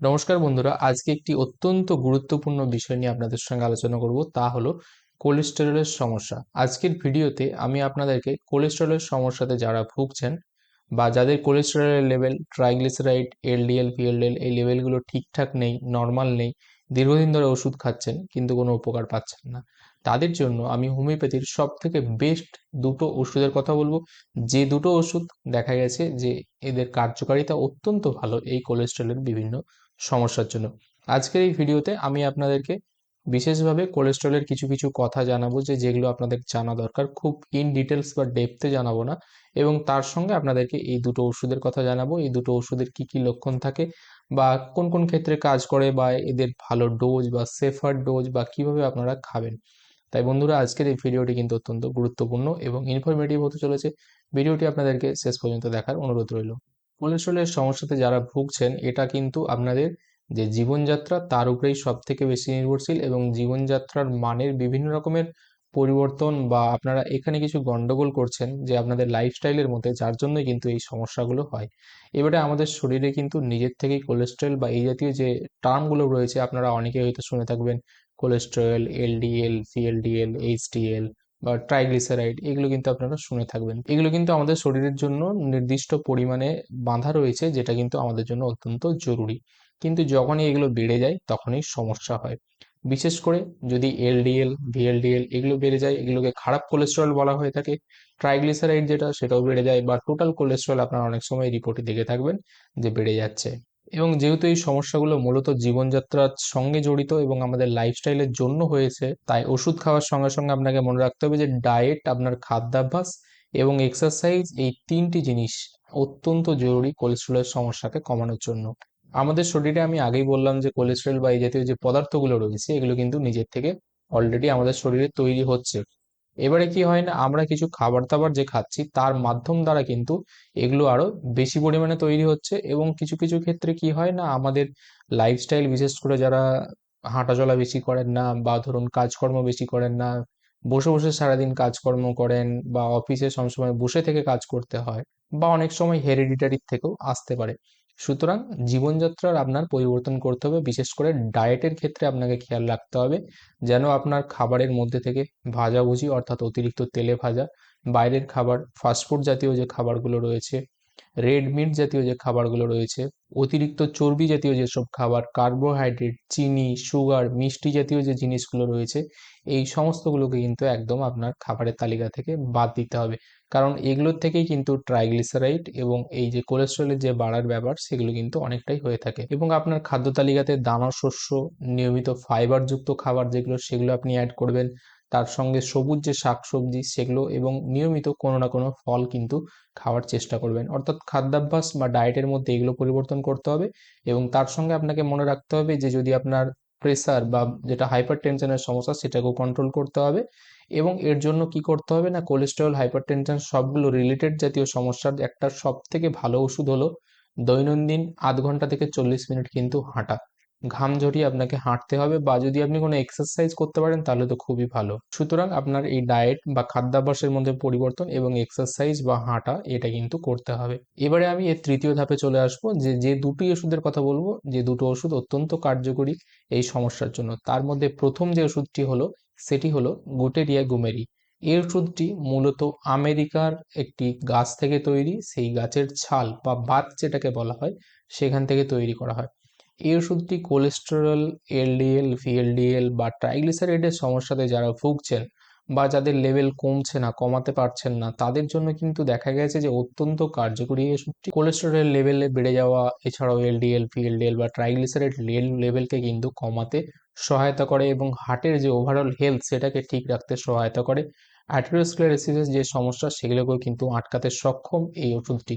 নমস্কার বন্ধুরা, আজকে একটি অত্যন্ত গুরুত্বপূর্ণ বিষয় নিয়ে আপনাদের সঙ্গে আলোচনা করব, তা হলো কোলেস্টেরলের সমস্যা। আজকের ভিডিওতে আমি আপনাদেরকে কোলেস্টেরলের সমস্যাতে যারা ভুগছেন বা যাদের কোলেস্টেরলের লেভেল ট্রাইগ্লিসারাইড, এলডিএল, পিএলডিএল এই লেভেলগুলো ঠিকঠাক নেই, নর্মাল নেই, দীর্ঘদিন ধরে ওষুধ খাচ্ছেন কিন্তু কোনো উপকার পাচ্ছেন না। তাদের জন্য আমি হোমিওপ্যাথির সব থেকে বেস্ট দুটো ওষুধের কথা বলব। যে দুটো ওষুধ দেখা গেছে যে এদের কার্যকারিতা অত্যন্ত ভালো এই কোলেস্ট্রলের বিভিন্ন সমস্যার জন্য। আজকের এই ভিডিওতে আমি আপনাদেরকে বিশেষভাবে কোলেস্ট্রলের কিছু কিছু কথা জানাব যে যেগুলো আপনাদের জানা দরকার। খুব ইন ডিটেলস বা ডেপথে জানাব না। এবং তার সঙ্গে আপনাদেরকে এই দুটো ওষুধের কথা জানাব। এই দুটো ওষুধের কি কি লক্ষণ থাকে বা কোন কোন ক্ষেত্রে কাজ করে বা এদের ভালো ডোজ বা সেফার ডোজ বা কীভাবে আপনারা খাবেন। তাই বন্ধুরা, আজকের এই ভিডিওটি কিন্তু অত্যন্ত গুরুত্বপূর্ণ এবং ইনফরমেটিভ হতে চলেছে। ভিডিওটি আপনাদেরকে শেষ পর্যন্ত দেখার অনুরোধ রইল। কোলেস্ট্রলের সমস্যাতে যারা ভুগছেন, এটা কিন্তু আপনাদের যে জীবনযাত্রা, তার উপরেই সব থেকে বেশি নির্ভরশীল এবং জীবনযাত্রার মানের বিভিন্ন রকমের পরিবর্তন বা আপনারা এখানে কিছু গন্ডগোল করছেন যে আপনাদের লাইফস্টাইলের মধ্যে, যার জন্যই কিন্তু এই সমস্যাগুলো হয়। এবারে আমাদের শরীরে কিন্তু নিজের থেকেই কোলেস্ট্রল বা এই জাতীয় যে টার্মগুলো রয়েছে, আপনারা অনেকে হয়তো শুনে থাকবেন কোলেস্ট্রল এলডিএল সিএলডিএল এইচডিএল বা ট্রাইগ্লিসারাইড এগুলো কিন্তু আপনারা শুনে থাকবেন। এগুলো কিন্তু আমাদের শরীরের জন্য নির্দিষ্ট পরিমাণে বাঁধা রয়েছে, যেটা কিন্তু আমাদের জন্য অত্যন্ত জরুরি। কিন্তু যখনই এগুলো বেড়ে যায়, তখনই সমস্যা হয়। বিশেষ করে যদি এলডিএল ভিএলডিএল এগুলো বেড়ে যায়, এগুলোকে খারাপ কোলেস্টেরল বলা হয়ে থাকে ট্রাইগ্লিসারাইড যেটা সেটাও বেড়ে যায় বা টোটাল কোলেস্টেরল আপনারা অনেক সময় রিপোর্টে দেখে থাকবেন যে বেড়ে যাচ্ছে। এবং যেহেতু এই সমস্যাগুলো মূলত জীবনযাত্রার সঙ্গে জড়িত এবং আমাদের লাইফস্টাইলের জন্য হয়েছে, তাই ওষুধ খাওয়ার সঙ্গে সঙ্গে আপনাকে মনে রাখতে হবে যে ডায়েট আপনার খাদ্যাভ্যাস এবং এক্সারসাইজ এই তিনটি জিনিস অত্যন্ত জরুরি কোলেস্ট্রলের সমস্যাকে কমানোর জন্য। আমাদের শরীরে আমি আগেই বললাম যে কোলেস্ট্রল বা এই জাতীয় যে পদার্থগুলো রয়েছে, এগুলো কিন্তু নিজের থেকে অলরেডি আমাদের শরীরে তৈরি হচ্ছে। এবারে কি হয় না, আমরা কিছু খাবার দাবার যে খাচ্ছি, তার মাধ্যম দ্বারা কিন্তু এগুলো আরও বেশি পরিমাণে তৈরি হচ্ছে এবং কিছু কিছু ক্ষেত্রে কি হয় না, আমাদের লাইফস্টাইল বিশেষ করে যারা হাঁটাচলা বেশি করেন না বা ধরুন কাজকর্ম বেশি করেন না, বসে বসে সারাদিন কাজকর্ম করেন বা অফিসে সবসময় বসে থেকে কাজ করতে হয় বা অনেক সময় হেরিডিটারির থেকেও আসতে পারে। সুতরাং জীবনযাত্রার আপনার পরিবর্তন করতে হবে। বিশেষ করে ডায়েটের ক্ষেত্রে আপনাকে খেয়াল রাখতে হবে যেন আপনার খাবারের মধ্যে থেকে ভাজাভুজি অর্থাৎ অতিরিক্ত তেলে ভাজা, বাইরের খাবার ফাস্টফুড জাতীয় যে খাবারগুলো রয়েছে রেড মিট জাতীয় যে খাবারগুলো রয়েছে, অতিরিক্ত চর্বি জাতীয় যেসব খাবার কার্বোহাইড্রেট চিনি সুগার মিষ্টি জাতীয় যে জিনিসগুলো রয়েছে, এই সমস্তগুলোকে কিন্তু একদম আপনার খাবারের তালিকা থেকে বাদ দিতে হবে। কারণ এগুলোর থেকেই কিন্তু ট্রাইগ্লিসারাইড এবং এই যে কোলেস্ট্রলের যে বাড়ার ব্যাপার, সেগুলো কিন্তু অনেকটাই হয়ে থাকে। এবং আপনার খাদ্য তালিকাতে দানা শস্য নিয়মিত ফাইবারযুক্ত খাবার যেগুলো, সেগুলো আপনি অ্যাড করবেন। তার সঙ্গে সবুজ যে শাকসবজি সেগুলো এবং নিয়মিত কোনো না কোনো ফল কিন্তু খাওয়ার চেষ্টা করবেন। অর্থাৎ খাদ্যাভ্যাস বা ডায়েটের মধ্যে এগুলো পরিবর্তন করতে হবে এবং তার সঙ্গে আপনাকে মনে রাখতে হবে যে যদি আপনার প্রেসার বা যেটা হাইপার টেনশনের সমস্যা সেটাকেও কন্ট্রোল করতে হবে এবং এর জন্য কি করতে হবে না কোলেস্টেরল হাইপারটেনশন সবগুলো রিলেটেড জাতীয় সমস্যার একটা সব থেকে ভালো ওষুধ হলো দৈনন্দিন আধ ঘণ্টা থেকে চল্লিশ মিনিট কিন্তু হাঁটা। ঘাম ঝরিয়ে আপনাকে হাঁটতে হবে বা যদি আপনি কোনো এক্সারসাইজ করতে পারেন, তাহলে তো খুবই ভালো। সুতরাং আপনার এই ডায়েট বা খাদ্যাভ্যাসের মধ্যে পরিবর্তন এবং এক্সারসাইজ বা হাঁটা, এটা কিন্তু করতে হবে। এবারে আমি এর তৃতীয় ধাপে চলে আসব, যে যে দুটি ওষুধের কথা বলব, যে দুটো ওষুধ অত্যন্ত কার্যকরী এই সমস্যার জন্য। তার মধ্যে প্রথম যে ওষুধটি হলো, সেটি হলো গুটেরিয়া গুমেরি। এই ওষুধটি মূলত আমেরিকার একটি গাছ থেকে তৈরি, সেই গাছের ছাল বা বাত যেটাকে বলা হয়, সেখান থেকে তৈরি করা হয়। এই ওষুধটি কোলেস্টেরল এলডিএল ভিএলডিএল বা ট্রাইগ্লিসারাইডের সমস্যাতে যারা ভুগছেন বা যাদের লেভেল কমছে না, কমাতে পারছেন না, তাদের জন্য কিন্তু দেখা গেছে যে অত্যন্ত কার্যকরী ওষুধটি কোলেস্টেরল লেভেলে বেড়ে যাওয়া, এছাড়াও এলডিএল ভিএলডিএল বা ট্রাইগ্লিসারাইড লেভেলকে কিন্তু কমাতে সহায়তা করে এবং হার্টের যে ওভারঅল হেলথ সেটাকে ঠিক রাখতে সহায়তা করে। অ্যাথেরোস্ক্লেরোসিসের যে সমস্যা, সেগুলোকেও কিন্তু আটকাতে সক্ষম এই ওষুধটি।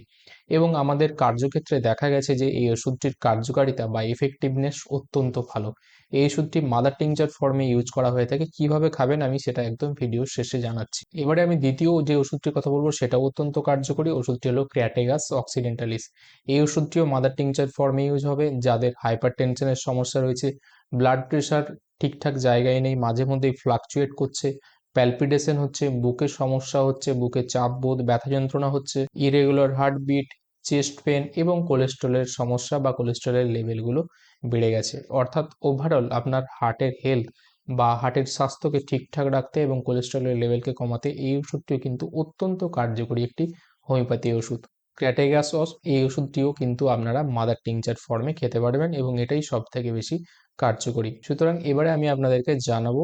এবং আমাদের কার্যক্ষেত্রে দেখা গেছে যে এই ওষুধটির কার্যকারিতা বা এফেক্টিভনেস অত্যন্ত ভালো। এই ওষুধটি মাদার টিংচার ফর্মে ইউজ করা হয়ে থাকে। কীভাবে খাবেন আমি সেটা একদম ভিডিও শেষে জানাচ্ছি। এবারে আমি দ্বিতীয় যে ওষুধটির কথা বলব সেটাও অত্যন্ত কার্যকরী। ওষুধটি হলো ক্র্যাটেগাস অক্সিডেন্টালিস এই ওষুধটিও মাদার টিংচার ফর্মে ইউজ হবে। যাদের হাইপার টেনশনের সমস্যা রয়েছে ব্লাড প্রেশার ঠিকঠাক জায়গায় নেই, মাঝে মধ্যেই ফ্লাকচুয়েট করছে প্যালপিটেশন হচ্ছে বুকের সমস্যা হচ্ছে, বুকে চাপ বোধ, ব্যথা যন্ত্রণা হচ্ছে ইরেগুলার হার্টবিট চেস্ট পেন এবং কোলেস্ট্রলের সমস্যা বা কোলেস্ট্রলের লেভেলগুলো বেড়ে গেছে। অর্থাৎ ওভারঅল আপনার হার্টের হেলথ বা হার্টের স্বাস্থ্যকে ঠিকঠাক রাখতে এবং কোলেস্ট্রলের লেভেলকে কমাতে এই ওষুধটিও কিন্তু অত্যন্ত কার্যকরী একটি হোমিওপ্যাথি ওষুধ। ক্র্যাটেগাস অস এই ওষুধটিও কিন্তু আপনারা মাদার টিংচার ফর্মে খেতে পারবেন এবং এটাই সব থেকে বেশি কার্যকরী। সুতরাং এবারে আমি আপনাদেরকে জানাব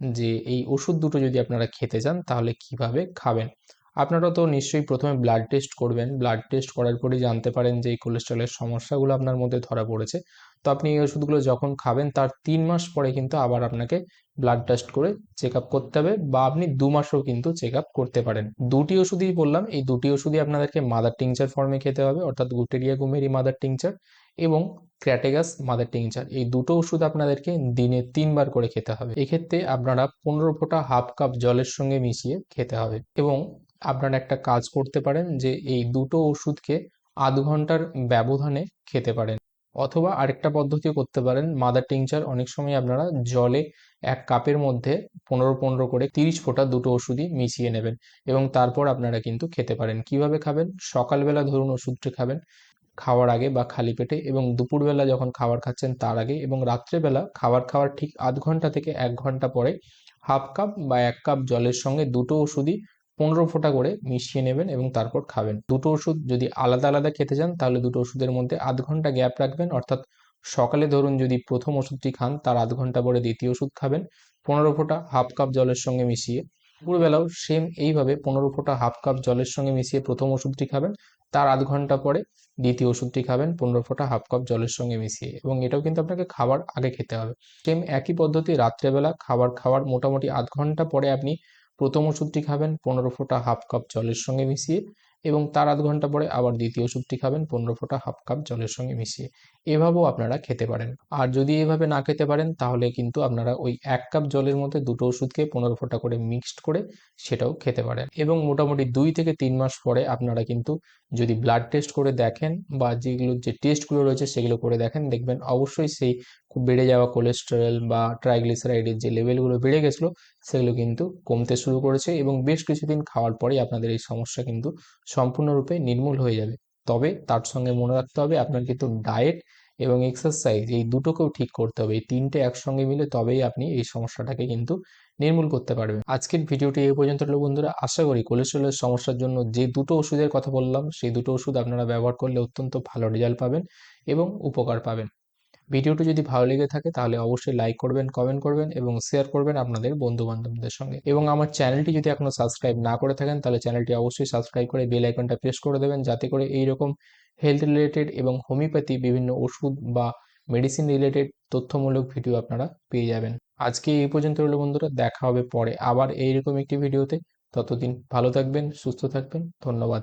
যে এই ওষুধ দুটো যদি আপনারা খেতে চান তাহলে কীভাবে খাবেন। আপনারা তো নিশ্চয়ই প্রথমে ব্লাড টেস্ট করবেন। ব্লাড টেস্ট করার পরেই জানতে পারেন যে এই কোলেস্ট্রলের সমস্যাগুলো আপনার মধ্যে ধরা পড়েছে। তো আপনি এই ওষুধগুলো যখন খাবেন, তার তিন মাস পরে কিন্তু আবার আপনাকে ব্লাড টেস্ট করে চেক আপ করতে হবে বা আপনি দু মাসও কিন্তু চেক আপ করতে পারেন। দুটি ওষুধই বললাম, এই দুটি ওষুধই আপনাদেরকে মাদার টিংচার ফর্মে খেতে হবে, অর্থাৎ গুটেরিয়া গুমেরি মাদার টিংচার এবং ক্র্যাটেগাস মাদার টিংচার এই দুটো ওষুধ আপনাদেরকে দিনে তিনবার করে খেতে হবে। এক্ষেত্রে আপনারা পনেরো ফোঁটা হাফ কাপ জলের সঙ্গে মিশিয়ে খেতে হবে এবং আপনারা একটা কাজ করতে পারেন যে এই দুটো ওষুধকে আধ ঘণ্টার ব্যবধানে খেতে পারেন। অথবা আরেকটা পদ্ধতি করতে পারেন। মাদার টিংচার অনেক সময় আপনারা জলে এক কাপের মধ্যে পনেরো পনেরো করে তিরিশ ফোঁটা দুটো ওষুধই মিশিয়ে নেবেন এবং তারপর আপনারা কিন্তু খেতে পারেন। কীভাবে খাবেন? সকালবেলা ধরুন ওষুধটি খাবেন খাওয়ার আগে বা খালি পেটে এবং দুপুরবেলা যখন খাবার খাচ্ছেন তার আগে এবং রাত্রেবেলা খাবার খাওয়ার ঠিক আধ ঘণ্টা থেকে এক ঘণ্টা পরে হাফ কাপ বা এক কাপ জলের সঙ্গে দুটো ওষুধই পনেরো ফোঁটা করে মিশিয়ে নেবেন এবং তারপর খাবেন। দুটো ওষুধ যদি আলাদা আলাদা খেতে চান, তাহলে দুটো ওষুধের মধ্যে আধ ঘণ্টা গ্যাপ রাখবেন। অর্থাৎ সকালে ধরুন যদি প্রথম ওষুধটি খান, তার আধ ঘণ্টা পরে দ্বিতীয় ওষুধ খাবেন। পনেরো ফোঁটা হাফ কাপ জলের সঙ্গে মিশিয়ে দুপুরবেলাও সেম এইভাবে পনেরো ফোঁটা হাফ কাপ জলের সঙ্গে মিশিয়ে প্রথম ওষুধটি খাবেন। তার আধ ঘণ্টা পরে দ্বিতীয় ওষুধটি খাবেন, পনেরো ফোঁটা হাফ কাপ জলের সঙ্গে মিশিয়ে। এবং এটাও কিন্তু আপনাকে খাবার আগে খেতে হবে। সেম একই পদ্ধতি রাত্রেবেলা খাবার খাওয়ার মোটামুটি আধ ঘণ্টা পরে আপনি প্রথম ওষুধটি খাবেন, পনেরো ফোঁটা হাফ কাপ জলের সঙ্গে মিশিয়ে এবং তার আধ ঘণ্টা পরে আবার দ্বিতীয় ওষুধটি খাবেন, পনেরো ফোঁটা হাফ কাপ জলের সঙ্গে মিশিয়ে। এভাবেও আপনারা খেতে পারেন। আর যদি এভাবে না খেতে পারেন, তাহলে কিন্তু আপনারা ওই এক কাপ জলের মধ্যে দুটো ওষুধকে পনেরো ফোঁটা করে মিক্সড করে সেটাও খেতে পারেন। এবং মোটামুটি দুই থেকে তিন মাস পরে আপনারা কিন্তু যদি ব্লাড টেস্ট করে দেখেন বা যেগুলো, যে টেস্টগুলো রয়েছে সেগুলো করে দেখেন, দেখবেন অবশ্যই সেই খুব বেড়ে যাওয়া কোলেস্টেরল বা ট্রাইগ্লিসারাইডের যে লেভেলগুলো বেড়ে গেছিল, সেগুলো কিন্তু কমতে শুরু করেছে এবং বেশ কিছুদিন খাওয়ার পরেই আপনাদের এই সমস্যা কিন্তু সম্পূর্ণরূপে নির্মূল হয়ে যাবে। তবে তার সঙ্গে মনে রাখতে হবে, আপনার কিন্তু ডায়েট এবং এক্সারসাইজ এই দুটোকেও ঠিক করতে হবে। এই তিনটে একসঙ্গে মিলে তবেই আপনি এই সমস্যাটাকে কিন্তু নির্মূল করতে পারবেন। আজকের ভিডিওটি এই পর্যন্ত হলো বন্ধুরা। আশা করি কোলেস্ট্রলের সমস্যার জন্য যে দুটো ওষুধের কথা বললাম, সেই দুটো ওষুধ আপনারা ব্যবহার করলে অত্যন্ত ভালো রেজাল্ট পাবেন এবং উপকার পাবেন। ভিডিওটি যদি ভালো লেগে থাকে, তাহলে অবশ্যই লাইক করবেন কমেন্ট করবেন এবং শেয়ার করবেন আপনাদের বন্ধু বান্ধবদের সঙ্গে। এবং আমার চ্যানেলটি যদি এখনও সাবস্ক্রাইব না করে থাকেন, তাহলে চ্যানেলটি অবশ্যই সাবস্ক্রাইব করে বেল আইকনটা প্রেস করে দেবেন, যাতে করে এইরকম হেলথ রিলেটেড এবং হোমিওপ্যাথি বিভিন্ন ওষুধ বা মেডিসিন রিলেটেড তথ্যমূলক ভিডিও আপনারা পেয়ে যাবেন। আজকে এই পর্যন্ত হলো বন্ধুরা, দেখা হবে পরে আবার এইরকম একটি ভিডিওতে ততদিন ভালো থাকবেন, সুস্থ থাকবেন, ধন্যবাদ।